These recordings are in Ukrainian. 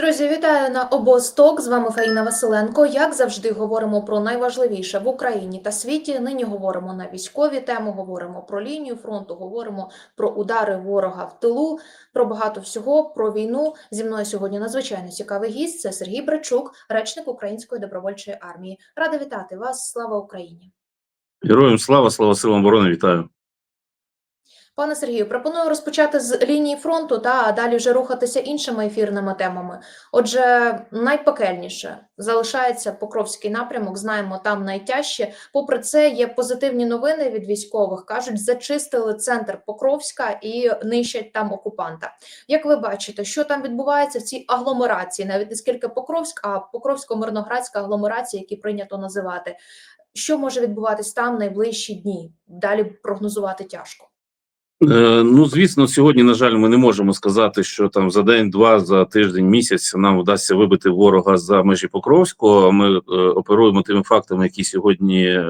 Друзі, вітаю на обосток. З вами Фаїна Василенко. Як завжди, говоримо про найважливіше в Україні та світі. Нині говоримо на військові теми, говоримо про лінію фронту, говоримо про удари ворога в тилу, про багато всього, про війну. Зі мною сьогодні надзвичайно цікавий гість. Це Сергій Брачук, речник Української добровольчої армії. Рада вітати вас. Слава Україні! Героям слава, слава силам оборони, вітаю. Пане Сергію, пропоную розпочати з лінії фронту та далі вже рухатися іншими ефірними темами. Отже, найпекельніше залишається Покровський напрямок. Знаємо, там найтяжче. Попри це, є позитивні новини від військових. кажуть, зачистили центр Покровська і нищать там окупанта. Як ви бачите, що там відбувається в цій агломерації, навіть не скільки Покровськ, а Покровсько-Мирноградська агломерація, які прийнято називати. Що може відбуватись там найближчі дні? Далі прогнозувати тяжко. Е, ну, звісно, сьогодні, на жаль, ми не можемо сказати, що там за день, два, за тиждень, місяць нам вдасться вибити ворога за межі Покровського. Ми е, оперуємо тими фактами, які сьогодні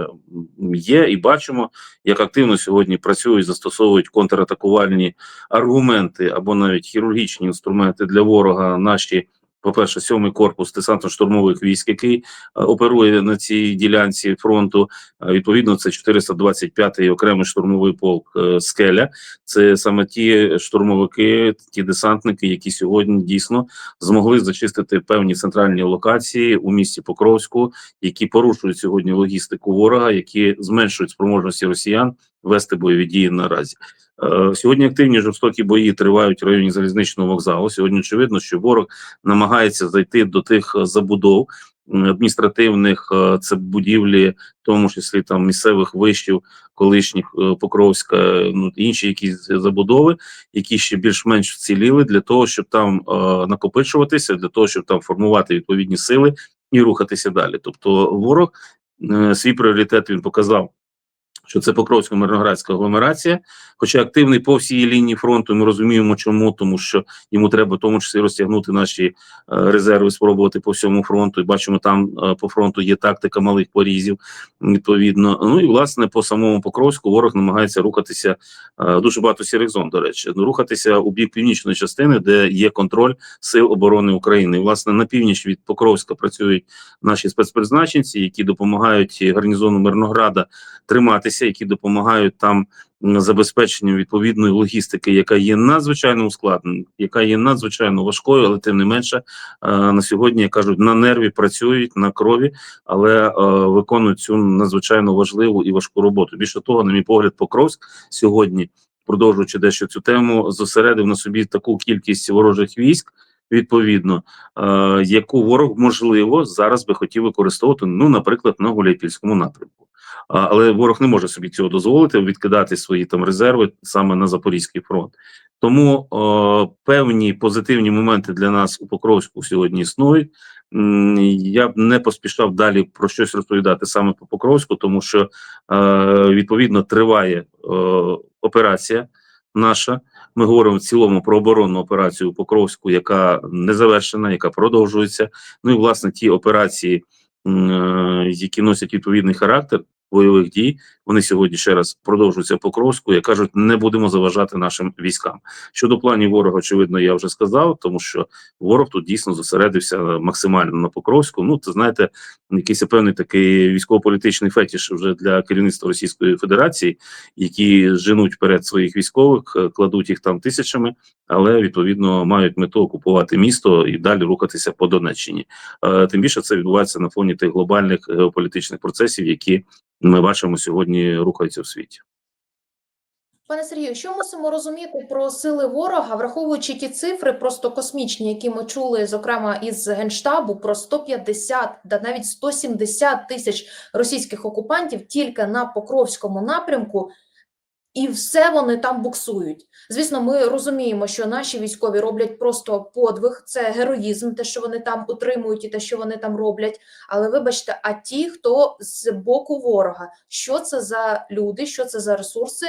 є, і бачимо, як активно сьогодні працюють, застосовують контратакувальні аргументи або навіть хірургічні інструменти для ворога наші. По-перше, сьомий корпус десантно-штурмових військ, який е, оперує на цій ділянці фронту. Е, Відповідно, це 425-й окремий штурмовий полк е, Скеля. Це саме ті штурмовики, ті десантники, які сьогодні дійсно змогли зачистити певні центральні локації у місті Покровську, які порушують сьогодні логістику ворога, які зменшують спроможності росіян вести бойові дії наразі. Е, Сьогодні активні жорстокі бої тривають в районі залізничного вокзалу. Сьогодні очевидно, що ворог намагається зайти до тих забудов адміністративних, е, це будівлі, в тому числі там місцевих вишів, колишніх е, Покровська, ну інші якісь забудови, які ще більш-менш вціліли для того, щоб там накопичуватися, для того, щоб там формувати відповідні сили і рухатися далі. Тобто, ворог свій пріоритет він показав що це Покровсько-Мирноградська агломерація, хоча активний по всій лінії фронту. Ми розуміємо, чому, тому що йому треба в тому числі розтягнути наші е, резерви, спробувати по всьому фронту. І бачимо, там е, по фронту є тактика малих порізів. Відповідно, ну і власне по самому Покровську ворог намагається рухатися е, дуже багато сірих зон. До речі, рухатися у бік північної частини, де є контроль сил оборони України. І, власне на північ від Покровська працюють наші спецпризначенці, які допомагають гарнізону Мирнограда триматися, які допомагають там м, забезпеченню відповідної логістики, яка є надзвичайно ускладненою, яка є надзвичайно важкою, але тим не менше е, на сьогодні як кажуть на нерві працюють на крові, але е, виконують цю надзвичайно важливу і важку роботу. Більше того, на мій погляд, Покровськ сьогодні, продовжуючи дещо цю тему, зосередив на собі таку кількість ворожих військ. Відповідно, е, яку ворог можливо зараз би хотів використовувати, ну, наприклад, на Гуляйпільському напрямку. Але ворог не може собі цього дозволити відкидати свої там резерви саме на Запорізький фронт. Тому е, певні позитивні моменти для нас у Покровську сьогодні існують. Я б не поспішав далі про щось розповідати саме по Покровську, тому що е, відповідно триває е, операція наша. Ми говоримо в цілому про оборонну операцію у Покровську, яка не завершена, яка продовжується. Ну і власне ті операції, е, які носять відповідний характер бойових дій, вони сьогодні ще раз продовжуються Покровську. Як кажуть, не будемо заважати нашим військам. Щодо планів ворога, очевидно, я вже сказав, тому що ворог тут дійсно зосередився максимально на Покровську. Ну, це знаєте, якийсь певний такий військово-політичний фетіш вже для керівництва Російської Федерації, які женуть вперед своїх військових, е, кладуть їх там тисячами, але відповідно мають мету окупувати місто і далі рухатися по Донеччині. Е, Тим більше це відбувається на фоні тих глобальних геополітичних процесів, які ми бачимо сьогодні рухається в світі. Пане Сергію, що мусимо розуміти про сили ворога, враховуючи ті цифри, просто космічні, які ми чули, зокрема із генштабу, про 150 да навіть 170 тисяч російських окупантів тільки на Покровському напрямку, і все вони там буксують. Звісно, ми розуміємо, що наші військові роблять просто подвиг, це героїзм, те, що вони там утримують, і те, що вони там роблять. Але вибачте, а ті, хто з боку ворога, що це за люди, що це за ресурси?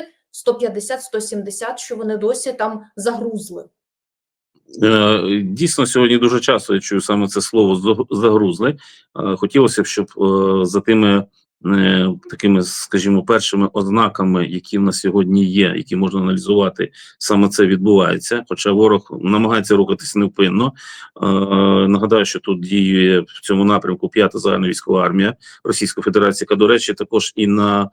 150-170, що вони досі там загрузли. Е, Дійсно, сьогодні дуже часто я чую саме це слово «заг- загрузли. Е, Хотілося б, щоб е, за тими такими, скажімо, першими ознаками, які в нас сьогодні є, які можна аналізувати, саме це відбувається. Хоча ворог намагається рухатися невпинно. Е, нагадаю, що тут діє в цьому напрямку п'ята загальна військова армія Російської Федерації, яка, до речі, також і на е,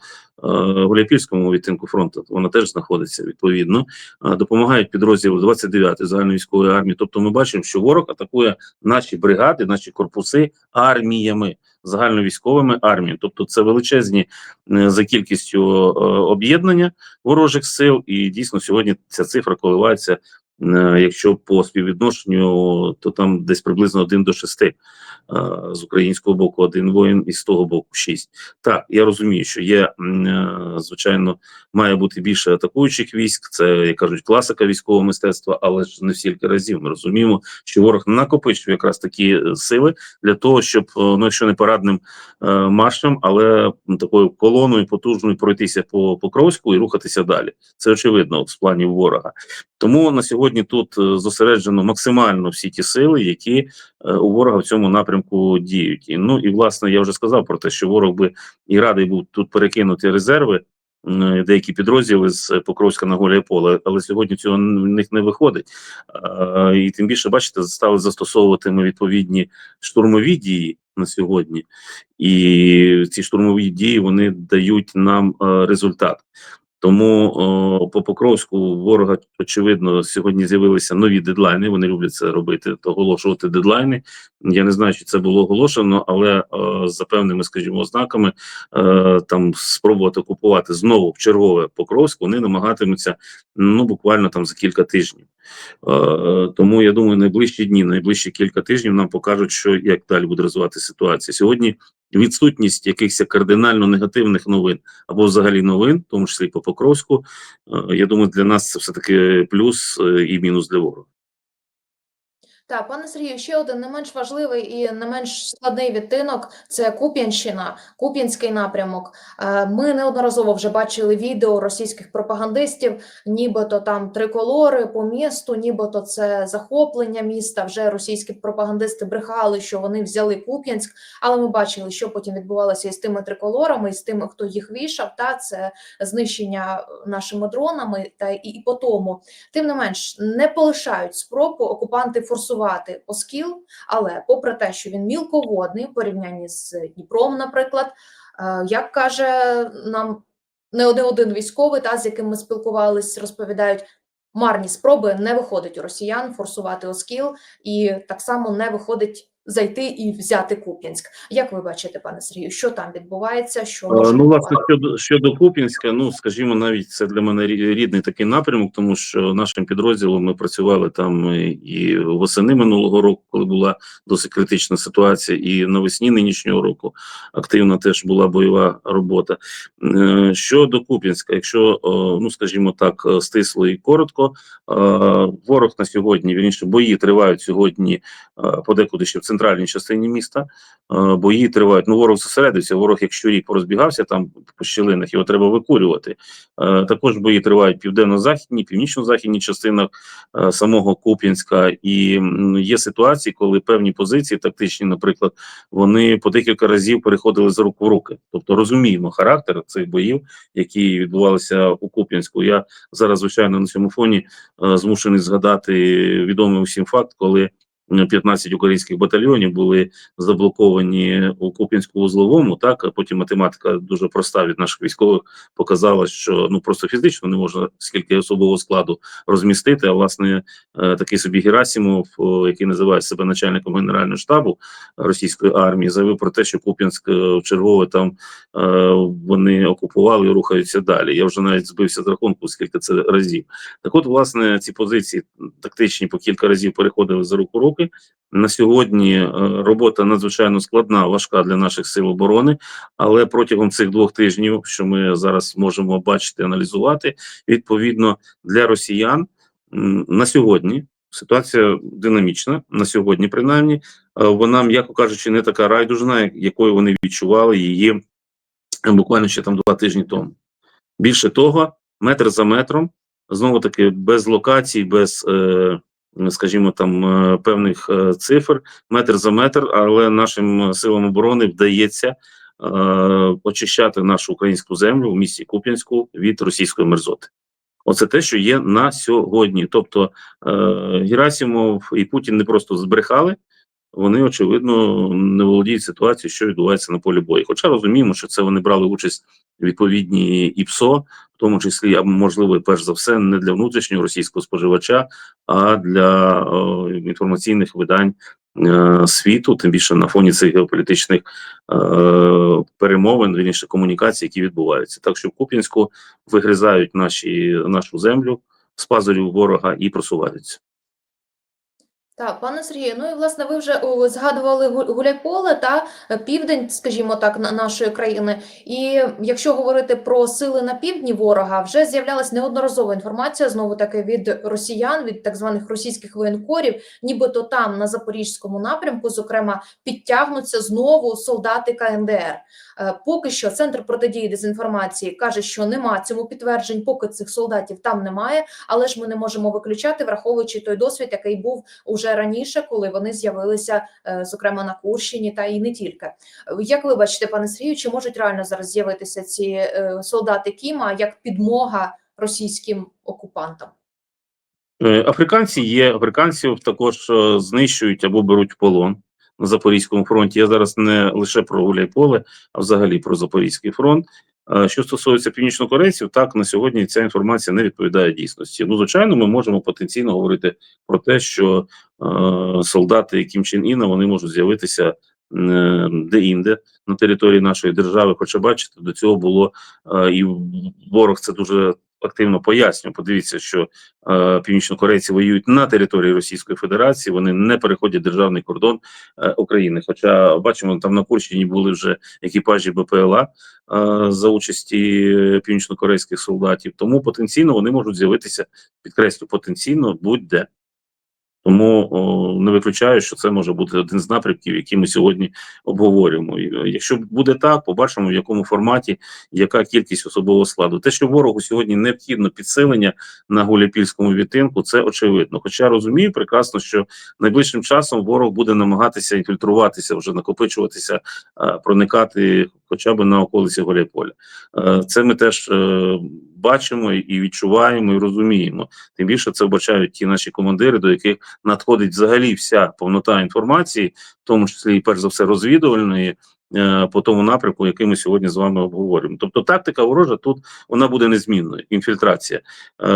Гуляйпільському відтинку фронту вона теж знаходиться відповідно. Е, допомагають підрозділи 29-ї загальної військової армії. Тобто, ми бачимо, що ворог атакує наші бригади, наші корпуси арміями, загальновійськовими арміями. Тобто, це величезні е, за кількістю е, об'єднання ворожих сил, і дійсно сьогодні ця цифра коливається. Е, Якщо по співвідношенню, то там десь приблизно 1 до 6 е, з українського боку, один воїн, і з того боку 6. Так, я розумію, що є е, звичайно має бути більше атакуючих військ. Це як кажуть, класика військового мистецтва, але ж не стільки разів. Ми розуміємо, що ворог накопичує якраз такі сили для того, щоб ну, якщо не парадним маршем, але такою колоною потужною пройтися по Покровську і рухатися далі. Це очевидно от, з планів ворога. Тому на сьогодні тут е, зосереджено максимально всі ті сили, які е, у ворога в цьому напрямку діють. І ну і власне я вже сказав про те, що ворог би і радий був тут перекинути резерви. Деякі підрозділи з Покровська на голе поле, але сьогодні цього в них не виходить. Е, І тим більше, бачите, стали застосовувати ми відповідні штурмові дії на сьогодні, і ці штурмові дії вони дають нам е, результат. Тому о, по Покровську ворога очевидно сьогодні з'явилися нові дедлайни. Вони люблять це робити, оголошувати дедлайни. Я не знаю, чи це було оголошено, але е, за певними, скажімо, ознаками е, там спробувати окупувати знову в чергове Покровськ. Вони намагатимуться ну буквально там за кілька тижнів. Е, тому я думаю, найближчі дні, найближчі кілька тижнів нам покажуть, що як далі буде розвиватися ситуація. Сьогодні відсутність якихось кардинально негативних новин або взагалі новин, в тому числі по Покровську. е, Я думаю, для нас це все таки плюс е, і мінус для ворога. Так, пане Сергію, ще один не менш важливий і не менш складний відтинок це Куп'янщина, Куп'янський напрямок. Е, Ми неодноразово вже бачили відео російських пропагандистів, нібито там триколори по місту, нібито це захоплення міста. Вже російські пропагандисти брехали, що вони взяли Куп'янськ, але ми бачили, що потім відбувалося із тими триколорами, і з тими, хто їх вішав. Та це знищення нашими дронами, та і, по тому. Тим не менш, не полишають спробу окупанти форсувати Оскіл, але попри те, що він мілководний в порівнянні з Дніпром, наприклад, е, як каже нам не один один військовий, та з яким ми спілкувалися, розповідають. Марні спроби не виходить у росіян форсувати Оскіл, і так само не виходить зайти і взяти Куп'янськ. Як ви бачите, пане Сергію, що там відбувається? Що Е, може Ну, власне, щодо щодо Куп'янська, ну скажімо, навіть це для мене рідний такий напрямок, тому що нашим підрозділом ми працювали там і- восени минулого року, коли була досить критична ситуація, і навесні нинішнього року активна теж була бойова робота. Е, Щодо Куп'янська, якщо ну скажімо так, е, стисло і коротко, е, ворог на сьогодні вірніше бої тривають сьогодні е, подекуди ще в центральній частині міста. Е, Бої тривають. Ну, ворог зосередився. Ворог, як щурій порозбігався там по щілинах, його треба викурювати. Е, Також бої тривають південно-західній, північно-західній частинах е, самого Куп'янська. І є ситуації, коли певні позиції, тактичні, наприклад, вони по декілька разів переходили з рук в руки. Тобто розуміємо характер цих боїв, які відбувалися у Куп'янську. Я зараз, звичайно, на цьому фоні змушений згадати відомий усім факт, коли. М, 15 українських батальйонів були заблоковані у Куп'янську узловому. Так потім математика дуже проста від наших військових показала, що ну просто фізично не можна скільки особового складу розмістити. А власне е, такий собі Герасимов, який називає себе начальником генерального штабу російської армії, заявив про те, що Куп'янськ е, чергове там е, вони окупували і рухаються далі. Я вже навіть збився з рахунку, скільки це разів. Так, от, власне, ці позиції тактичні по кілька разів переходили за руку руки. На сьогодні е, робота надзвичайно складна, важка для наших сил оборони, але протягом цих двох тижнів, що ми зараз можемо бачити, аналізувати, відповідно для росіян на сьогодні ситуація динамічна. На сьогодні, принаймні, е, вона, м'яко кажучи, не така райдужна, якою вони відчували її е, буквально ще там два тижні тому. Більше того, метр за метром, знову таки без локацій, без, скажімо, там е, певних е, цифр, метр за метр, але нашим е, силам оборони вдається очищати нашу українську землю в місті Куп'янську від російської мерзоти. Оце те, що є на сьогодні. Тобто е, Герасимов і Путін не просто збрехали, вони очевидно не володіють ситуацією, що відбувається на полі бою. Хоча розуміємо, що це вони брали участь в відповідній ІПСО, в тому числі, а можливо, перш за все, не для внутрішнього російського споживача, а для е, інформаційних видань е, світу, тим більше на фоні цих геополітичних е, перемовин, вірніше комунікацій, які відбуваються. Так що в Куп'янську вигризають наші нашу землю з пазурів ворога і просуваються. Так, пане Сергію, ну і власне ви вже згадували Гу- Гуляйполе та південь, скажімо так, на- нашої країни. І якщо говорити про сили на півдні ворога, вже з'являлась неодноразова інформація знову таки від росіян, від так званих російських воєнкорів, нібито там на запорізькому напрямку, зокрема, підтягнуться знову солдати КНДР. Е, Поки що центр протидії дезінформації каже, що нема цьому підтверджень, поки цих солдатів там немає, але ж ми не можемо виключати, враховуючи той досвід, який був уже раніше, коли вони з'явилися, е, зокрема на Курщині, та і не тільки. Як ви бачите, пане Сергію, чи можуть реально зараз з'явитися ці е, солдати Кіма як підмога російським окупантам? Е, Африканці є, африканців також знищують або беруть полон на Запорізькому фронті. Я зараз не лише про Гуляйполе, а взагалі про Запорізький фронт. Е, Що стосується північнокорейців, так на сьогодні ця інформація не відповідає дійсності. Ну, звичайно, ми можемо потенційно говорити про те, що е, солдати Кім Чен Іна вони можуть з'явитися е, де-інде на території нашої держави. Хоча бачите, до цього було е, і ворог це дуже активно пояснює. Подивіться, що е, північнокорейці воюють на території Російської Федерації, вони не переходять державний кордон е, України. Хоча бачимо, там на Курщині були вже екіпажі БПЛА е, за участі північнокорейських солдатів. Тому потенційно вони можуть з'явитися, підкреслю, потенційно будь-де. Тому о, не виключаю, що це може бути один з напрямків, які ми сьогодні обговорюємо. Е, Якщо буде так, побачимо в якому форматі, яка кількість особового складу. Те, що ворогу сьогодні необхідно підсилення на Гуляпільському відтинку, це очевидно. Хоча розумію прекрасно, що найближчим часом ворог буде намагатися інфільтруватися, вже накопичуватися, е, проникати хоча б на околиці Гуляйполя. Е, Це ми теж е, бачимо і відчуваємо, і розуміємо. Тим більше це вбачають ті наші командири, до яких надходить взагалі вся повнота інформації, в тому числі і перш за все розвідувальної. е, По тому напрямку, який ми сьогодні з вами обговорюємо, тобто тактика ворожа тут вона буде незмінною. Інфільтрація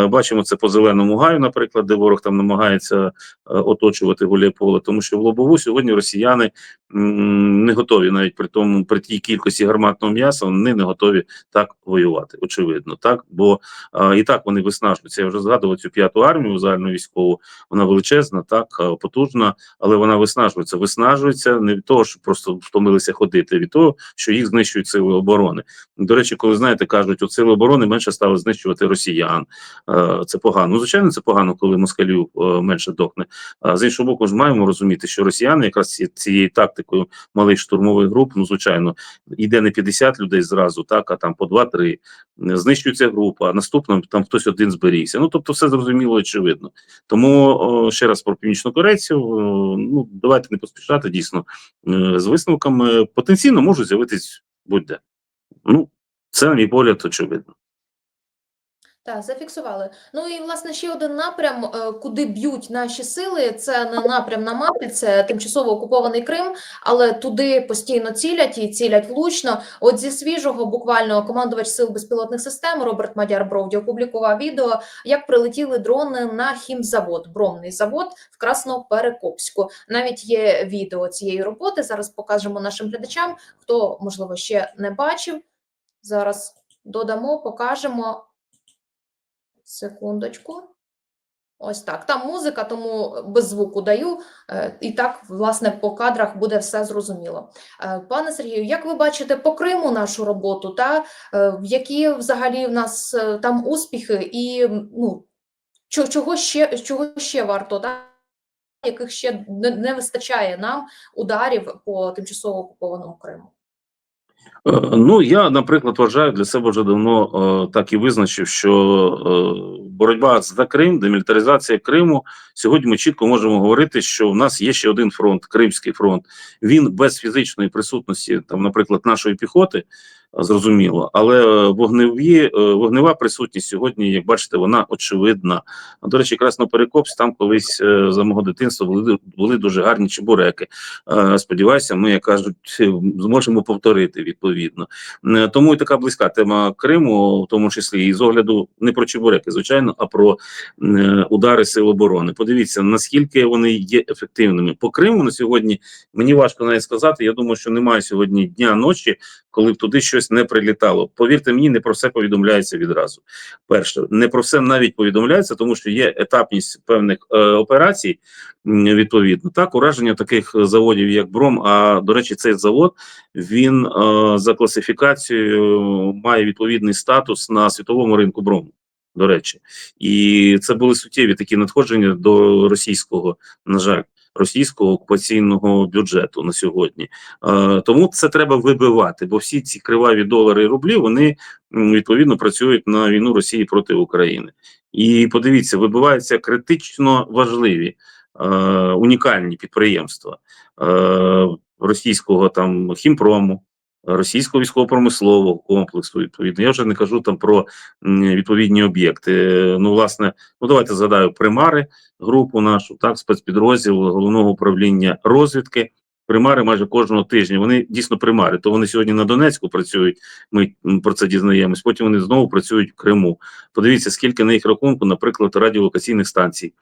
бачимо це по зеленому гаю, наприклад, де ворог там намагається оточувати Гуляйполе, тому що в лобову сьогодні росіяни не готові навіть при тому при тій кількості гарматного м'яса, вони не готові так воювати. Очевидно, так бо е, і так вони виснажуються. Я вже згадував цю п'яту армію загальну військову. Вона величезна, так потужна, але вона виснажується. Виснажується не від того, що просто втомилися ходити, а від того, що їх знищують сили оборони. До речі, коли знаєте, кажуть, от сили оборони менше стали знищувати росіян. Це погано. Ну, звичайно, це погано, коли москалів е, менше дохне. А з іншого боку, ж маємо розуміти, що росіяни якраз ці- цією тактикою малих штурмових груп, ну звичайно, йде не 50 людей зразу, так а там по 2-3. Знищується група, а наступно там хтось один зберігся. Ну тобто, все зрозуміло, очевидно. Тому ще раз про північнокорейців. о, Ну давайте не поспішати дійсно е, з висновками. Потенційно можуть з'явитись будь-де. Ну це на мій погляд, очевидно. Так, зафіксували. Ну і власне ще один напрям, е, куди б'ють наші сили. Це не напрям на мапі, це тимчасово окупований Крим, але туди постійно цілять і цілять влучно. От зі свіжого буквально командувач сил безпілотних систем Роберт Мадяр Броуді опублікував відео, як прилетіли дрони на хімзавод, бромний завод в Красноперекопську. Навіть є відео цієї роботи. Зараз покажемо нашим глядачам. Хто можливо ще не бачив. Зараз додамо, покажемо. Секундочку. Ось так. Там музика, тому без звуку даю. Е, І так, власне, по кадрах буде все зрозуміло. Е, Пане Сергію, як ви бачите по Криму нашу роботу, та е, які взагалі в нас е, там успіхи, і ну, чого ще, чого ще варто, та? яких ще не вистачає нам ударів по тимчасово окупованому Криму? Е, Ну, я, наприклад, вважаю для себе вже давно е, так і визначив, що е, боротьба за Крим, демілітаризація Криму. Сьогодні ми чітко можемо говорити, що в нас є ще один фронт, Кримський фронт. Він без фізичної присутності, там, наприклад, нашої піхоти, зрозуміло, але е, вогневі, е, вогнева присутність сьогодні, як бачите, вона очевидна. До речі, Красноперекопськ, там колись е, за мого дитинства були, були дуже гарні чебуреки. Сподіваюся, ми, як кажуть, зможемо повторити відповідно. Тому і така близька тема Криму, в тому числі і з огляду не про чебуреки, звичайно, а про удари сил оборони. Подивіться, наскільки вони є ефективними. По Криму на сьогодні мені важко навіть сказати. Я думаю, що немає сьогодні дня ночі, коли б туди щось не прилітало. Повірте мені, не про все повідомляється відразу. Перше, не про все навіть повідомляється, тому що є етапність певних е, операцій. Відповідно, так ураження таких заводів, як Бром. А до речі, цей завод він е, за класифікацією має відповідний статус на світовому ринку Брому. До речі, і це були суттєві такі надходження до російського, на жаль, російського окупаційного бюджету на сьогодні. Е, тому це треба вибивати, бо всі ці криваві долари і рублі вони відповідно працюють на війну Росії проти України. І подивіться, вибиваються критично важливі е, унікальні підприємства е, російського там хімпрому, російського військово-промислового комплексу. Відповідно, я вже не кажу там про відповідні об'єкти. Ну, власне, ну давайте згадаю примари, групу нашу, так, спецпідрозділ головного управління розвідки. Примари майже кожного тижня. Вони дійсно примари. То вони сьогодні на Донецьку працюють. Ми про це дізнаємось. Потім вони знову працюють в Криму. Подивіться, скільки на їх рахунку, наприклад, радіолокаційних станцій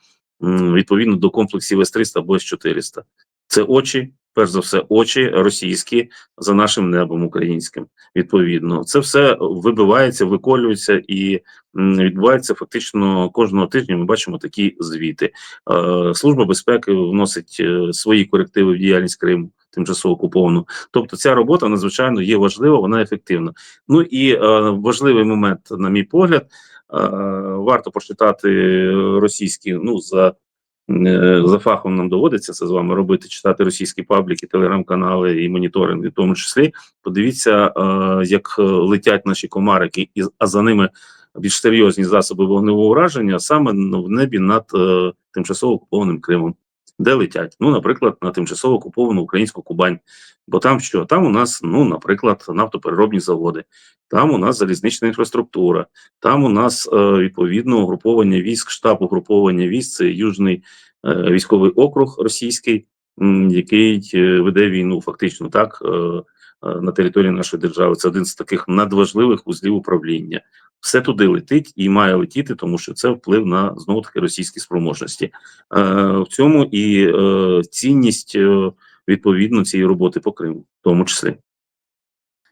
відповідно до комплексів С-300 або С-400. Це очі, перш за все, очі російські за нашим небом українським. Відповідно, це все вибивається, виколюється і відбувається фактично кожного тижня. Ми бачимо такі звіти. Е, Служба безпеки вносить е, свої корективи в діяльність Криму. Тимчасово окуповану, тобто ця робота надзвичайно є важлива, вона ефективна. Ну і е, важливий момент, на мій погляд, е, варто почитати російські, ну за за фахом нам доводиться це з вами робити, читати російські пабліки, телеграм-канали і моніторинги, в тому числі. Подивіться, е, як е, летять наші комарики, а за ними більш серйозні засоби вогневого ураження саме ну, в небі над е, тимчасово окупованим Кримом. Де летять? Ну, наприклад, на тимчасово окуповану українську Кубань. Бо там що? Там у нас, ну, наприклад, нафтопереробні заводи, там у нас залізнична інфраструктура, там у нас е, відповідно угруповання військ, штаб угруповання військ, це Южний е, військовий округ російський, м, який е, веде війну фактично так е, е, на території нашої держави. Це один з таких надважливих вузлів управління. Все туди летить і має летіти, тому що це вплив на знову таки російські спроможності. Е, в цьому і е, цінність е, відповідно цієї роботи по Криму, в тому числі.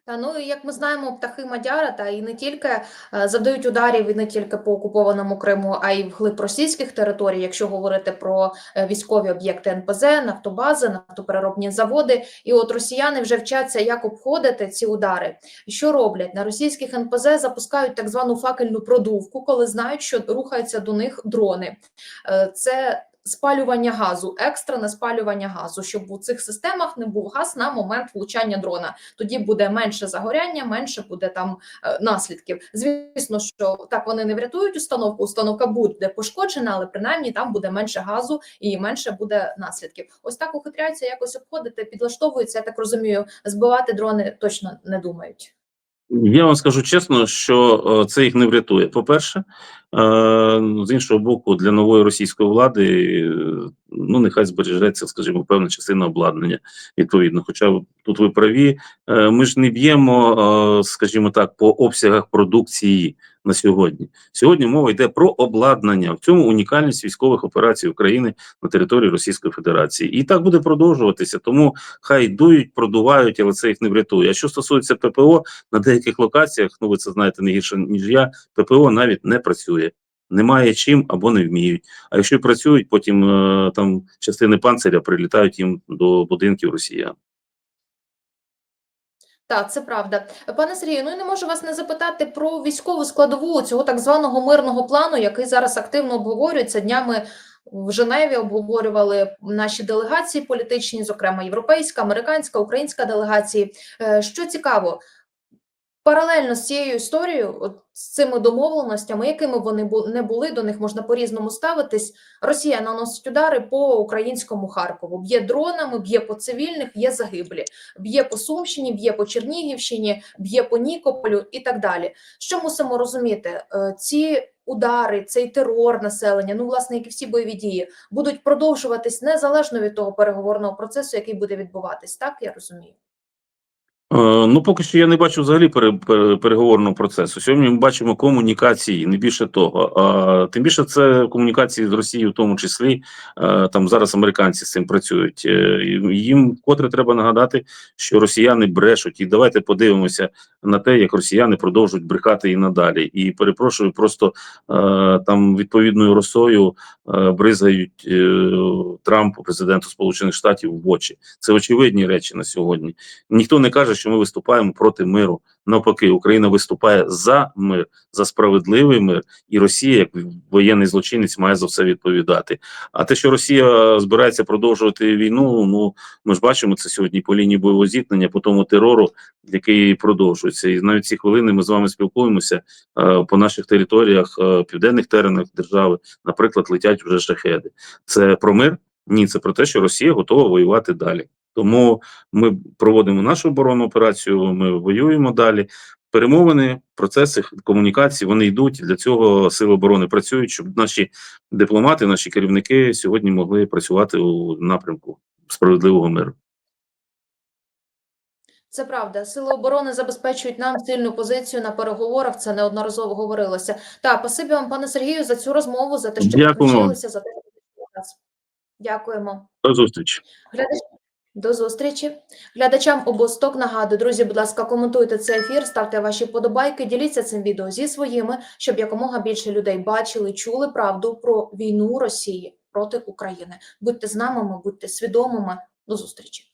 Та ну як ми знаємо, птахи Мадяра та і не тільки е, завдають ударів і не тільки по окупованому Криму, а й вглиб російських територій, якщо говорити про е, військові об'єкти НПЗ, нафтобази, нафтопереробні заводи. І от росіяни вже вчаться, як обходити ці удари. Що роблять на російських НПЗ? Запускають так звану факельну продувку, коли знають, що рухаються до них дрони. Е, Це спалювання газу, екстрене спалювання газу, щоб у цих системах не був газ на момент влучання дрона. Тоді буде менше загоряння, менше буде там е, наслідків. Звісно, що так вони не врятують установку. Установка буде пошкоджена, але принаймні там буде менше газу і менше буде наслідків. Ось так ухитряються якось обходити, підлаштовуються. Я так розумію, збивати дрони точно не думають. Я вам скажу чесно, що е, це їх не врятує. По-перше, е, з іншого боку, для нової російської влади е, ну нехай збережеться, скажімо, певна частина обладнання відповідно. Хоча тут ви праві, е, ми ж не б'ємо, е, скажімо так, по обсягах продукції на сьогодні. Сьогодні мова йде про обладнання. В цьому унікальність військових операцій України на території Російської Федерації, і так буде продовжуватися. Тому хай дують, продувають, але це їх не врятує. А що стосується ППО, на деяких локаціях, ну ви це знаєте не гірше ніж я. ППО навіть не працює. Немає чим або не вміють. А якщо працюють, потім е, там частини панциря прилітають їм до будинків росіян. Так, це правда. Пане Сергію, ну і не можу вас не запитати про військову складову цього так званого мирного плану, який зараз активно обговорюється днями. в Женеві обговорювали наші делегації політичні, зокрема європейська, американська, українська делегації. Е, Що цікаво, паралельно з цією історією, от з цими домовленостями, якими вони не були, до них можна по-різному ставитись. Росія наносить удари по українському Харкову, б'є дронами, б'є по цивільних, є загиблі, б'є по Сумщині, б'є по Чернігівщині, б'є по Нікополю і так далі. Що мусимо розуміти? Е, Ці удари, цей терор населення, ну власне, як і всі бойові дії, будуть продовжуватись незалежно від того переговорного процесу, який буде відбуватись. Так я розумію. Е, Ну, поки що я не бачу взагалі пере, пере- переговорного процесу. Сьогодні ми бачимо комунікації, не більше того. Тим більше це комунікації з Росією, в тому числі. Е, Там зараз американці з цим працюють. Е, Їм вкотре треба нагадати, що росіяни брешуть. І давайте подивимося на те, як росіяни продовжують брехати і надалі. І перепрошую, просто там відповідною росою бризгають е, Трампу, президенту Сполучених Штатів, в очі. Це очевидні речі на сьогодні. Ніхто не каже, що ми виступаємо проти миру. Навпаки, Україна виступає за мир, за справедливий мир, і Росія, як воєнний злочинець, має за все відповідати. А те, що Росія збирається продовжувати війну, ну ми ж бачимо це сьогодні по лінії бойового зіткнення, по тому терору, який продовжується. І навіть ці хвилини ми з вами спілкуємося е, по наших територіях, е, південних теренах держави, наприклад, летять вже шахеди. Це про мир? Ні, це про те, що Росія готова воювати далі. Тому ми проводимо нашу оборонну операцію, ми воюємо далі. Перемовини, процеси комунікації вони йдуть. Для цього сили оборони працюють, щоб наші дипломати, наші керівники сьогодні могли працювати у напрямку справедливого миру. Це правда. Сили оборони забезпечують нам сильну позицію на переговорах. Це неодноразово говорилося. Та спасибі вам, пане Сергію, за цю розмову, за те, що Дякуємо. підключилися, за те, що нас. Дякуємо. До зустрічі. До зустрічі. Глядачам обосток нагадую, друзі, будь ласка, коментуйте цей ефір, ставте ваші подобайки, діліться цим відео зі своїми, щоб якомога більше людей бачили, чули правду про війну Росії проти України. Будьте з нами, будьте свідомими. До зустрічі.